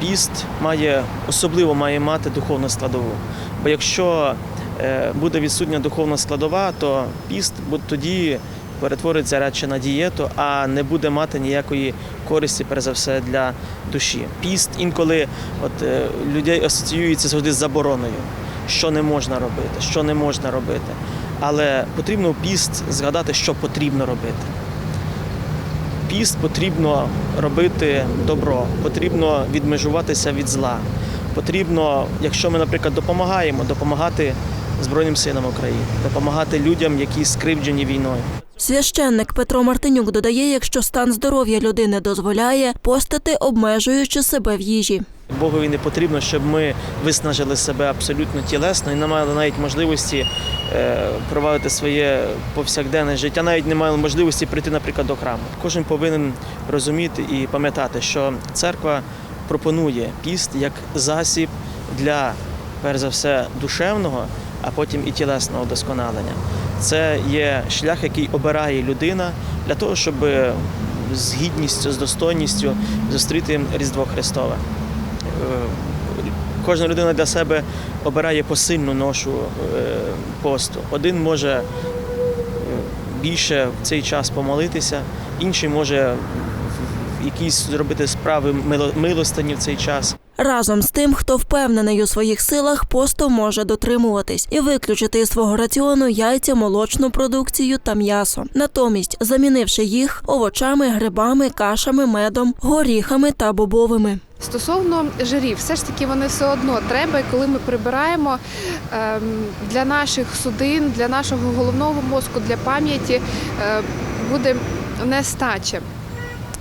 піст має особливо має мати духовну складову. Бо якщо е, буде відсутня духовна складова, то піст тоді перетвориться радше на дієту, а не буде мати ніякої користі, перш за все, для душі. Піст інколи от, е, людей асоціюється завжди з забороною, що не можна робити, що не можна робити. Але потрібно піст згадати, що потрібно робити. Піст потрібно робити добро, потрібно відмежуватися від зла. Потрібно, якщо ми, наприклад, допомагаємо, допомагати Збройним силам України, допомагати людям, які скривджені війною. Священник Петро Мартинюк додає, якщо стан здоров'я людини дозволяє, постати обмежуючи себе в їжі. Богові не потрібно, щоб ми виснажили себе абсолютно тілесно і не мали навіть можливості е, провадити своє повсякденне життя, навіть не мали можливості прийти, наприклад, до храму. Кожен повинен розуміти і пам'ятати, що церква пропонує піст як засіб для, перш за все, душевного, а потім і тілесного вдосконалення. Це є шлях, який обирає людина для того, щоб з гідністю, з достойністю зустріти Різдво Христове. Е, Кожна людина для себе обирає посильну ношу е, посту. Один може е, більше в цей час помолитися, інший може якісь зробити справи мило- милостині в цей час. Разом з тим, хто впевнений у своїх силах, посту може дотримуватись і виключити із свого раціону яйця, молочну продукцію та м'ясо. Натомість, замінивши їх овочами, грибами, кашами, медом, горіхами та бобовими. Стосовно жирів, все ж таки вони все одно треба, і коли ми прибираємо ем, для наших судин, для нашого головного мозку, для пам'яті е, буде нестача.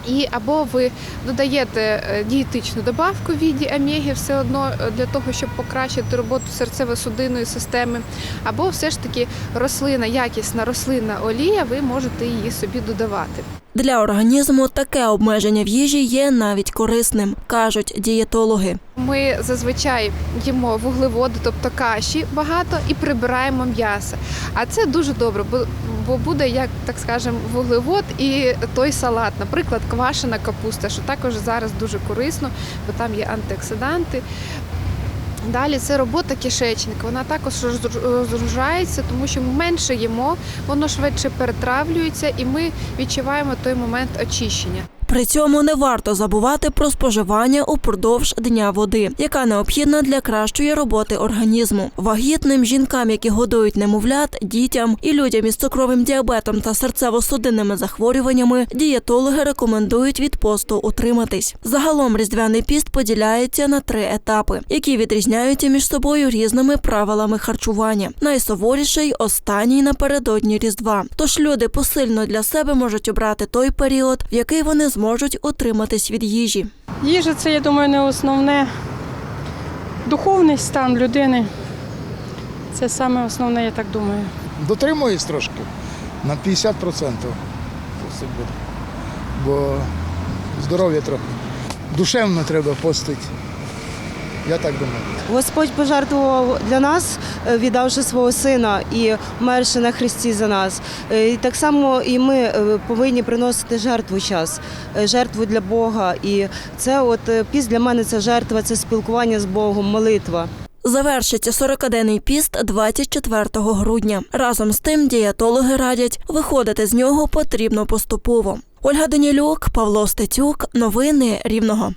І або ви додаєте е, дієтичну добавку в віді омеги все одно е, для того, щоб покращити роботу серцево-судинної системи, або все ж таки рослина, якісна рослинна олія, ви можете її собі додавати. Для організму таке обмеження в їжі є навіть корисним, кажуть дієтологи. Ми зазвичай їмо вуглеводи, тобто каші багато, і прибираємо м'ясо. А це дуже добре, бо, бо буде, як так скажемо, вуглевод і той салат, наприклад, квашена капуста, що також зараз дуже корисно, бо там є антиоксиданти. Далі це робота кишечника. Вона також розгружається, тому що ми менше їмо, воно швидше перетравлюється, і ми відчуваємо той момент очищення. При цьому не варто забувати про споживання упродовж дня води, яка необхідна для кращої роботи організму. Вагітним жінкам, які годують немовлят, дітям і людям із цукровим діабетом та серцево-судинними захворюваннями, дієтологи рекомендують від посту утриматись. Загалом різдвяний піст поділяється на три етапи, які відрізняються між собою різними правилами харчування. Найсуворіший останній напередодні різдва. Тож люди посильно для себе можуть обрати той період, в який вони зможуть утриматись від їжі. Їжа це, я думаю, не основне. Духовний стан людини. Це саме основне, я так думаю. Дотримуюсь трошки на 50% все буде. Бо здоров'я трохи. Душевно треба постити. Я так думаю. Господь пожертвував для нас, е, віддавши свого сина і вмерши на хресті за нас. Е, І так само і ми е, повинні приносити жертву час, жертву для Бога. І це, от піст для мене це жертва, це спілкування з Богом, молитва. Завершиться 40-денний піст 24 грудня. Разом з тим дієтологи радять, виходити з нього потрібно поступово. Ольга Данілюк, Павло Стецюк. Новини Рівного.